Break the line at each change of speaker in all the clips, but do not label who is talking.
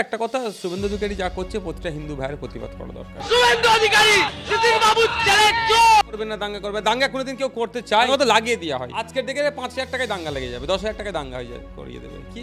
একটা কথা শুভেন্দু অধিকারী যা করছে প্রতিটা হিন্দু ভাইয়ের প্রতিবাদ করা দরকার।
শুভেন্দু অধিকারী নীতিন বাবু
করবেন না দাঙ্গা করবে। দাঙ্গা কোনোদিন কেউ করতে চায় তো লাগিয়ে দেওয়া হয়। আজকের দিকে পাঁচ হাজার টাকায় দাঙ্গা লেগে যাবে দশ হাজার টাকায় দাঙ্গা হয়ে যাবে করিয়ে দেবে। কি?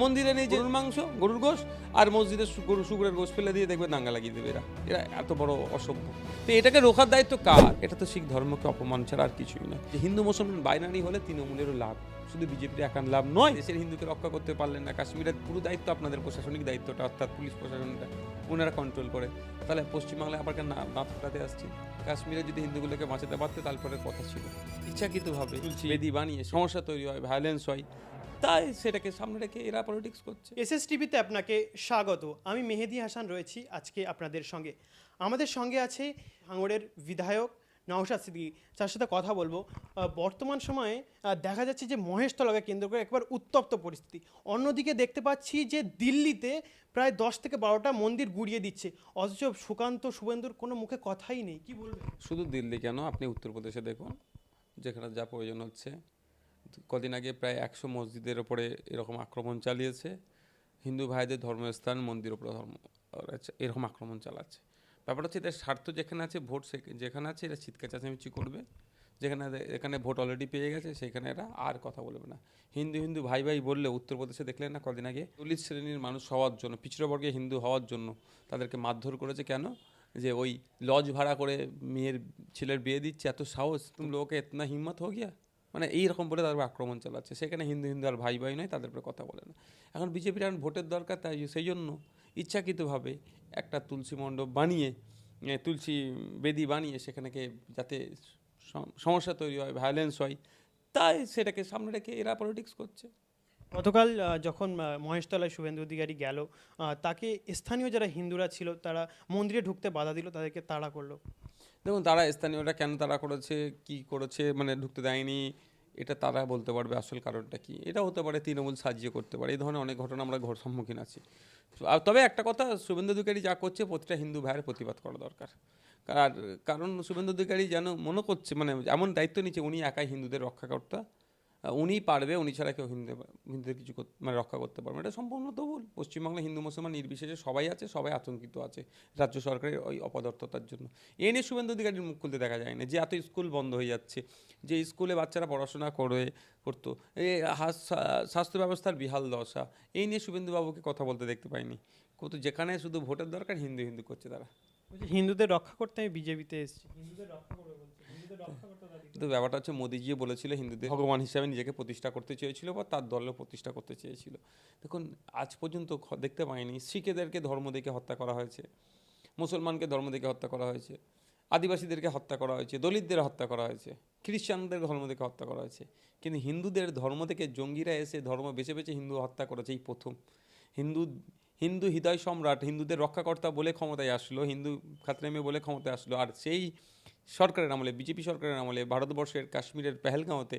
মন্দিরে নেই গরুর মাংস গরুর গোশ আর মসজিদে গরু শুকুরের গোশ ফেলে দিয়ে দেখবে দাঙ্গা লাগিয়ে দেবে এরা। এরা এত বড় অসভ্য। তো এটাকে রোখার দায়িত্ব কার? এটা তো শিখ ধর্মকে অপমান ছাড়া আর কিছুই না হিন্দু মুসলমান বাইনারি হলে তৃণমূলেরও লাভ। শুধু বিজেপির একান লাভ নয় দেশের হিন্দুকে রক্ষা করতে পারলেন না। কাশ্মীরের পুরো দায়িত্ব আপনাদের প্রশাসনিক দায়িত্বটা অর্থাৎ পুলিশ প্রশাসনটা ওনারা কন্ট্রোল করে। তাহলে পশ্চিমবাংলায় আবার কেন না না ফোটাতে আসছে? কাশ্মীরে যদি হিন্দুগুলোকে বাঁচাতে পারতে তারপরে কথা ছিল। ইচ্ছাকৃতভাবে বেদি বানিয়ে সমস্যা তৈরি হয় ভায়োলেন্স হয়। তাই সেটাকে সামনে রেখে এরা পলিটিক্স করছে।
এসএস টিভিতে আপনাকে স্বাগত। আমি মেহেদি হাসান রয়েছি আজকে আপনাদের সঙ্গে। আমাদের সঙ্গে আছে ভাঙড়ের বিধায়ক নওশাদ সিদ্দিকী তার সাথে কথা বলব। বর্তমান সময়ে দেখা যাচ্ছে যে মহেশতলাকে কেন্দ্র করে একবার উত্তপ্ত পরিস্থিতি। অন্যদিকে দেখতে পাচ্ছি যে দিল্লিতে প্রায় দশ থেকে বারোটা মন্দির গুড়িয়ে দিচ্ছে। অথচ সুকান্ত, শুভেন্দুর কোনো মুখে কথাই নেই। কি বলবেন?
শুধু দিল্লি কেন? আপনি উত্তরপ্রদেশে দেখুন, যেখানে যা প্রয়োজন হচ্ছে। কদিন আগে প্রায় একশো মসজিদের ওপরে এরকম আক্রমণ চালিয়েছে। হিন্দু ভাইদের ধর্মস্থান মন্দির ওপরে ধর্ম, এরকম আক্রমণ চালাচ্ছে। ব্যাপারটা হচ্ছে এদের স্বার্থ যেখানে আছে, ভোট যেখানে আছে, এরা চিৎকার চেঁচামেচি করবে। যেখানে এখানে ভোট অলরেডি পেয়ে গেছে, সেখানে এরা আর কথা বলবে না। হিন্দু হিন্দু ভাই ভাই বললে উত্তরপ্রদেশে দেখলেন না কদিন আগে? দলিত শ্রেণির মানুষ হওয়ার জন্য পিছড়ে বর্গে হিন্দু হওয়ার জন্য তাদেরকে মারধর করেছে কেন? যে ওই লজ ভাড়া করে মেয়ের ছেলের বিয়ে দিচ্ছে, এত সাহস? তুমি লোকে এতনা হিম্মত হো গিয়া? মানে এইরকম বলে তাদের আক্রমণ চালাচ্ছে। সেখানে হিন্দু হিন্দু আর ভাই ভাই নয়, তাদের উপরে কথা বলে না। এখন বিজেপির এখন ভোটের দরকার তাই সেই জন্য ইচ্ছাকৃতভাবে একটা তুলসী মণ্ডপ বানিয়ে তুলসী বেদি বানিয়ে সেখানেকে যাতে সমস্যা তৈরি হয় ভায়োলেন্স হয়, তাই সেটাকে সামনে রেখে এরা পলিটিক্স করছে।
গতকাল যখন মহেশতলায় শুভেন্দু অধিকারী গেল তাকে স্থানীয় যারা হিন্দুরা ছিল তারা মন্দিরে ঢুকতে বাধা দিল, তাদেরকে তাড়া করল।
দেখুন, তারা স্থানীয়রা কেন তারা করেছে, কি করেছে মানে ঢুকতে দেয়নি, এটা তারা বলতে পারবে আসল কারণটা কি? এটা হতে পারে তৃণমূল সাহায্য করতে পারে, এই ধরনের অনেক ঘটনা আমরা ঘর সম্মুখীন আছি। তবে একটা কথা, শুভেন্দু অধিকারী যা করছে, প্রতিটা হিন্দু ভাইয়ের প্রতিবাদ করা দরকার। আর কারণ শুভেন্দু অধিকারী যেন মনে করছে মানে এমন দায়িত্ব নিচ্ছে, উনি একাই হিন্দুদের রক্ষাকর্তা। উনিই পারবে উনি ছাড়া কেউ হিন্দু হিন্দুদের কিছু করতে- মানে রক্ষা করতে পারবে এটা সম্পূর্ণ তো ভুল। পশ্চিমবাংলায় হিন্দু মুসলমান নির্বিশেষে সবাই আছে সবাই আতঙ্কিত আছে রাজ্য সরকারের ওই অপদার্থতার জন্য। এ নিয়ে শুভেন্দু অধিকারীর মুখ খুলতে দেখা যায় না যে এত স্কুল বন্ধ হয়ে যাচ্ছে যে স্কুলে বাচ্চারা পড়াশোনা করে করতো। এই স্বাস্থ্য ব্যবস্থার বিহাল দশা। এই নিয়ে শুভেন্দুবাবুকে কথা বলতে দেখতে পাইনি। কিন্তু যেখানে শুধু ভোটের দরকার হিন্দু হিন্দু করছে তারা।
হিন্দুদের রক্ষা করতে আমি বিজেপিতে এসেছি। হিন্দুদের রক্ষা করবে
কিন্তু ব্যাপারটা হচ্ছে মোদিজি বলেছিল হিন্দুদের ভগবান হিসাবে নিজেকে প্রতিষ্ঠা করতে চেয়েছিল বা তার দলও প্রতিষ্ঠা করতে চেয়েছিল। দেখুন, আজ পর্যন্ত দেখতে পাইনি। শিখেদেরকে ধর্ম দেখে হত্যা করা হয়েছে, মুসলমানকে ধর্ম দেখে হত্যা করা হয়েছে, আদিবাসীদেরকে হত্যা করা হয়েছে, দলিতদের হত্যা করা হয়েছে, খ্রিস্টানদের ধর্ম দেখে হত্যা করা হয়েছে। কিন্তু হিন্দুদের ধর্ম থেকে জঙ্গিরা এসে ধর্ম বেছে বেছে হিন্দু হত্যা করেছে এই প্রথম। হিন্দু হিন্দু হৃদয় সম্রাট, হিন্দুদের রক্ষাকর্তা বলে ক্ষমতায় আসলো, হিন্দু খাতরেমে বলে ক্ষমতায় আসলো। আর সেই সরকারের আমলে, বিজেপি সরকারের আমলে, ভারতবর্ষের কাশ্মীরের পেহেলগাঁওতে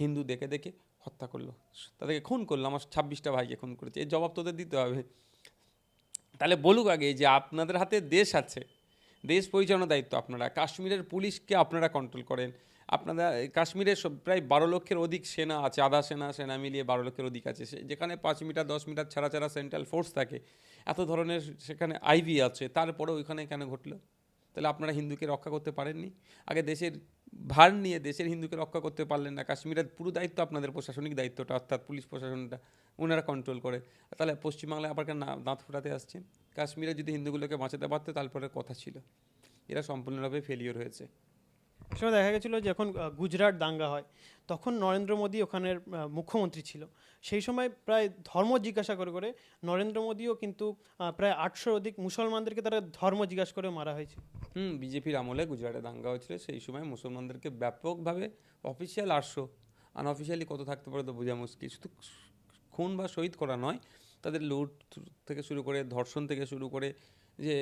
হিন্দু দেখে দেখে হত্যা করল। তাদেরকে খুন করল, আমার ছাব্বিশটা ভাইকে খুন করেছে। এর জবাব তোদের দিতে হবে। তাহলে বলুক আগে যে আপনাদের হাতে দেশ আছে, দেশ পরিচালনার দায়িত্ব আপনারা। কাশ্মীরের পুলিশকে আপনারা কন্ট্রোল করেন। আপনারা কাশ্মীরে সব প্রায় বারো লক্ষের অধিক সেনা আছে, আধা সেনা সেনা মিলিয়ে বারো লক্ষের অধিক আছে। যেখানে পাঁচ মিটার, দশ মিটার ছাড়া ছাড়া সেন্ট্রাল ফোর্স থাকে। এত ধরনের সেখানে আইভি আছে। তারপরে ওইখানে কেন ঘটলো? তাহলে আপনারা হিন্দুকে রক্ষা করতে পারেননি? আগে দেশের ভার নিয়ে দেশের হিন্দুকে রক্ষা করতে পারলেন না। কাশ্মীরের পুরো দায়িত্ব আপনাদের প্রশাসনিক দায়িত্বটা, অর্থাৎ পুলিশ প্রশাসনটা, ওনারা কন্ট্রোল করে। তাহলে পশ্চিমবাংলায় আবার না- দাঁত ফোটাতে আসছেন কাশ্মীরে যদি হিন্দুগুলোকে বাঁচাতে পারতো তারপরে কথা ছিল। এরা সম্পূর্ণভাবে ফেলিওর হয়েছে।
সময় দেখা গেছিল যখন গুজরাট দাঙ্গা হয়, তখন নরেন্দ্র মোদী ওখানের মুখ্যমন্ত্রী ছিল। সেই সময় প্রায় ধর্ম জিজ্ঞাসা করে করে নরেন্দ্র মোদীও কিন্তু প্রায় আটশোর অধিক মুসলমানদেরকে তারা ধর্ম জিজ্ঞাসা করে মারা হয়েছে।
হুম, বিজেপির আমলে গুজরাটে দাঙ্গা হয়েছিল, সেই সময় মুসলমানদেরকে ব্যাপকভাবে অফিসিয়াল আটশো আনঅফিসিয়ালি কত থাকতে পারে তো বোঝা মুশকিল। শুধু খুন বা শহীদ করা নয়, তাদের লুট থেকে শুরু করে, ধর্ষণ থেকে শুরু করে যে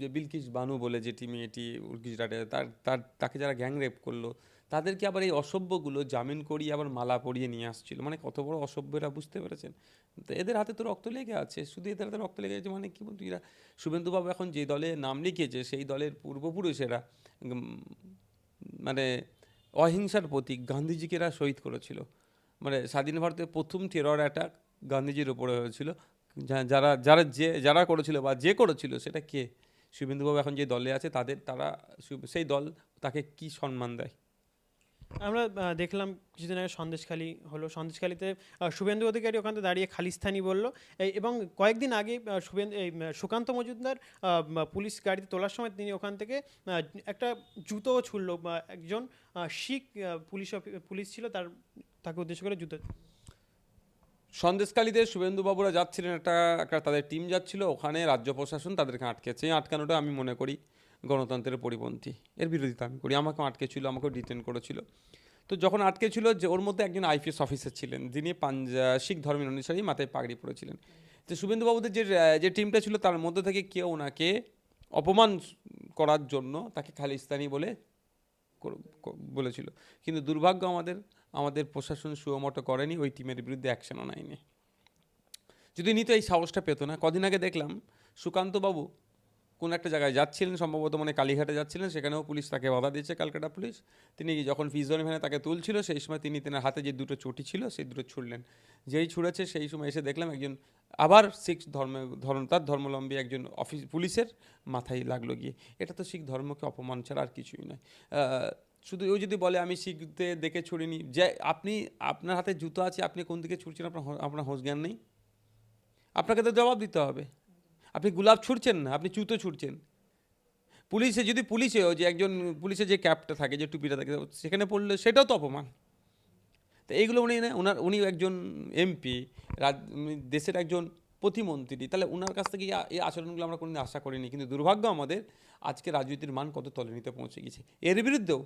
যে বিলকিস বানু বলে যেটি মেয়েটি গুজরাটে তার তার, তাকে যারা গ্যাং রেপ করল, তাদেরকে আবার এই অসভ্যগুলো জামিন করিয়ে আবার মালা পরিয়ে নিয়ে আসছিল। মানে কত বড় অসভ্যরা বুঝতে পেরেছেন? তো এদের হাতে তো রক্ত লেগে আছে, শুধু এদের হাতে রক্ত লেগে আছে মানে কি বলতো এরা? শুভেন্দুবাবু এখন যে দলে নাম লিখিয়েছে, সেই দলের পূর্বপুরুষেরা মানে অহিংসার প্রতীক গান্ধীজিকে এরা শহীদ করেছিল। মানে স্বাধীন ভারতের প্রথম টেরর অ্যাটাক গান্ধীজির ওপরে হয়েছিল। যারা যারা যে, যারা করেছিল বা যে করেছিল, সেটা কে? শুভেন্দুবাবু এখন যে দলে আছে, তাদের, তারা সেই দল তাকে কি সম্মান দেয়?
আমরা দেখলাম কিছুদিন আগে সন্দেশখালি হলো। সন্দেশখালিতে শুভেন্দু অধিকারী ওখান দাঁড়িয়ে খালিস্তানি বলল। এবং কয়েকদিন আগে শুভেন্দু, এই সুকান্ত মজুমদার পুলিশ গাড়িতে তোলার সময় তিনি ওখান থেকে একটা জুতো ছুড়লো একজন শিখ পুলিশ পুলিশ ছিল, তার, তাকে উদ্দেশ্য করে জুতো
সন্দেশকালীতে শুভেন্দুবাবুরা যাচ্ছিলেন একটা একটা তাদের টিম যাচ্ছিল, ওখানে রাজ্য প্রশাসন তাদেরকে আটকেছে। আটকানোটা আমি মনে করি গণতন্ত্রের পরিপন্থী। এর বিরোধিতা আমি করি। আমাকেও আটকেছিল, আমাকেও ডিটেন করেছিল। তো যখন আটকে ছিল যে ওর মধ্যে একজন আইপিএস অফিসার ছিলেন, যিনি পাঞ্জা শিখ ধর্মের অনুসারী মাথায় পাগড়ি পড়েছিলেন তো শুভেন্দুবাবুদের যে যে টিমটা ছিল, তার মধ্যে থেকে কেউ ওনাকে অপমান করার জন্য তাকে খালিস্তানি বলে বলেছিল। কিন্তু দুর্ভাগ্য আমাদের আমাদের প্রশাসন সুমতো করেনি, ওই টিমের বিরুদ্ধে অ্যাকশনও নেয়নি। যদি নিত এই সাহসটা পেতো না। কদিন আগে দেখলাম সুকান্তবাবু কোন একটা জায়গায় যাচ্ছিলেন, সম্ভবত মানে কালীঘাটে যাচ্ছিলেন, সেখানেও পুলিশ তাকে বাধা দিয়েছে ক্যালকাটা পুলিশ। তিনি যখন ফিজন ভ্যানে তাকে তুলছিল, সেই সময় তিনি তেনার হাতে যে দুটো চটি ছিল, সেই দুটো ছুড়লেন। যেই ছুঁড়েছে, সেই সময় এসে দেখলাম একজন আবার শিখ ধর্ম ধর্ম, তার ধর্মলম্বী একজন অফিস পুলিশের মাথায় লাগল গিয়ে। এটা তো শিখ ধর্মকে অপমান ছাড়া আর কিছুই নয়। শুধু ও যদি বলে, আমি শিখতে দেখে ছুড়িনি যে আপনি, আপনার হাতে জুতো আছে, আপনি কোন দিকে ছুটছেন আপনার আপনার হোশ জ্ঞান নেই? আপনাকে তো জবাব দিতে হবে। আপনি গুলাব ছুটছেন না, আপনি জুতো ছুটছেন পুলিশে, যদি পুলিশেও যে একজন, পুলিশে যে ক্যাপটা থাকে, যে টুপিটা থাকে, সেখানে পড়লে সেটাও তো অপমান। তো এইগুলো উনি ওনার উনি একজন এমপি দেশের একজন প্রতিমন্ত্রী। তাহলে ওনার কাছ থেকে এই আচরণগুলো আমরা কোনোদিন আশা করিনি। কিন্তু দুর্ভাগ্য আমাদের, আজকে রাজনীতির মান কত তলে নিতে পৌঁছে গেছে। এর বিরুদ্ধেও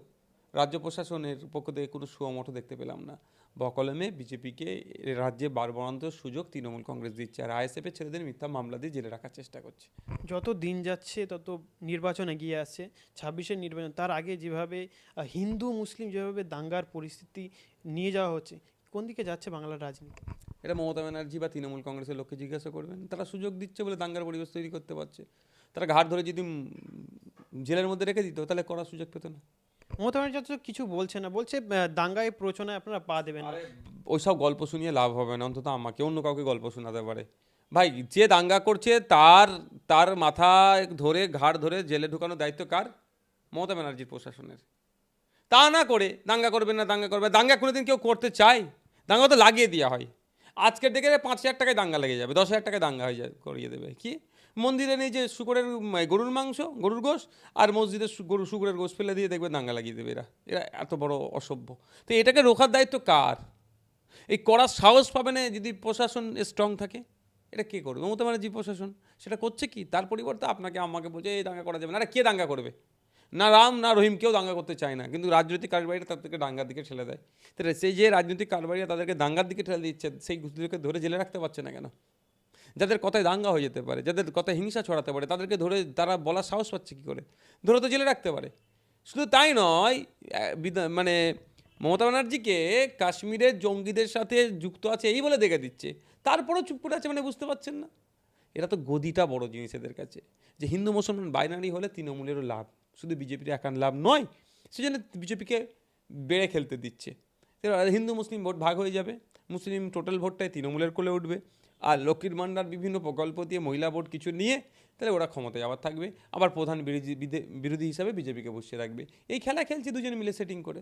রাজ্য প্রশাসনের পক্ষ থেকে কোনো সুমতো দেখতে পেলাম না। বকলমে বিজেপিকে রাজ্যে বারবারান্ত সুযোগ তৃণমূল কংগ্রেস দিচ্ছে আর আইএসএফের ছেলেদের মিথ্যা মামলা দিয়ে জেলে রাখার চেষ্টা করছে।
যত দিন যাচ্ছে তত নির্বাচন এগিয়ে আসছে। ছাব্বিশের নির্বাচন তার আগে যেভাবে হিন্দু মুসলিম যেভাবে দাঙ্গার পরিস্থিতি নিয়ে যাওয়া হচ্ছে কোন দিকে যাচ্ছে বাংলার রাজনীতি?
এটা মমতা ব্যানার্জি বা তৃণমূল কংগ্রেসের লোককে জিজ্ঞাসা করবেন। তারা সুযোগ দিচ্ছে বলে দাঙ্গার পরিবেশ তৈরি করতে পারছে। তারা ঘাট ধরে যদি জেলের মধ্যে রেখে দিত তাহলে করার সুযোগ পেত না।
মমতা ব্যানার্জি কিছু বলছে না। বলছে দাঙ্গায় প্রচনায় আপনারা পা দেবেন। না
ওইসব গল্প শুনিয়ে লাভ হবে না। অন্তত আমাকে অন্য কাউকে গল্প শোনাতে পারে। ভাই, যে দাঙ্গা করছে, তার তার মাথা ধরে, ঘাড় ধরে জেলে ঢুকানোর দায়িত্ব কার? মমতা ব্যানার্জির প্রশাসনের। তা না করে দাঙ্গা করবে না, দাঙ্গা করবে দাঙ্গা কোনোদিন কেউ করতে চায়? দাঙ্গা তো লাগিয়ে দেওয়া হয়। আজকের দিকে পাঁচ হাজার টাকায় দাঙ্গা লেগে যাবে, দশ হাজার টাকায় দাঙ্গা হয়ে যাবে করিয়ে দেবে। কি? মন্দিরে নেই যে শুকরের গরুর মাংস, গরুর গোশ, আর মসজিদে শু- গরু, শুকরের গোশ ফেলে দিয়ে দেখবে দাঙ্গা লাগিয়ে দেবে এরা। এরা এত বড় অসভ্য। তো এটাকে রোখার দায়িত্ব কার? এই করার সাহস পাবে না যদি প্রশাসন স্ট্রং থাকে? এটা কে করবে? মমতা ব্যানার্জি প্রশাসন? সেটা করছে কি? তার পরিবর্তে আপনাকে, আমাকে বলছে, এই দাঙ্গা করা যাবে না। আরে কে দাঙ্গা করবে? না রাম, না রহিম কেউ দাঙ্গা করতে চায় না। কিন্তু রাজনৈতিক কারবারিরা তাদেরকে দাঙ্গার দিকে ঠেলে দেয়। তাহলে সেই যে রাজনৈতিক কারবারিরা তাদেরকে দাঙ্গার দিকে ঠেলে দিচ্ছে, সেই গুলিকে ধরে জেলে রাখতে পারছে না কেন? যাদের কথায় দাঙ্গা হয়ে যেতে পারে, যাদের কথায় হিংসা ছড়াতে পারে, তাদেরকে ধরে তারা বলার সাহস পাচ্ছে কী করে? ধরে তো জেলে রাখতে পারে। শুধু তাই নয় মানে মমতা ব্যানার্জিকে কাশ্মীরের জঙ্গিদের সাথে যুক্ত আছে এই বলে দেখে দিচ্ছে। তারপরেও চুপ করে আছে মানে বুঝতে পারছেন না। এরা তো গদিটা বড় জিনিস এদের কাছে। যে হিন্দু মুসলমান বাইনারি হলে তৃণমূলেরও লাভ, শুধু বিজেপির একান লাভ নয় সেজন্য বিজেপিকে বেড়ে খেলতে দিচ্ছে। হিন্দু মুসলিম ভোট ভাগ হয়ে যাবে, মুসলিম টোটাল ভোটটাই তৃণমূলের কোলে উঠবে। আর লক্ষ্মীর ভাণ্ডার বিভিন্ন প্রকল্প দিয়ে মহিলা ভোট কিছু নিয়ে, তাহলে ওরা ক্ষমতায় আবার থাকবে। আবার প্রধান বিরোধী বিরোধী হিসাবে বিজেপিকে বসিয়ে রাখবে। এই খেলা খেলছে দুজন মিলে সেটিং করে।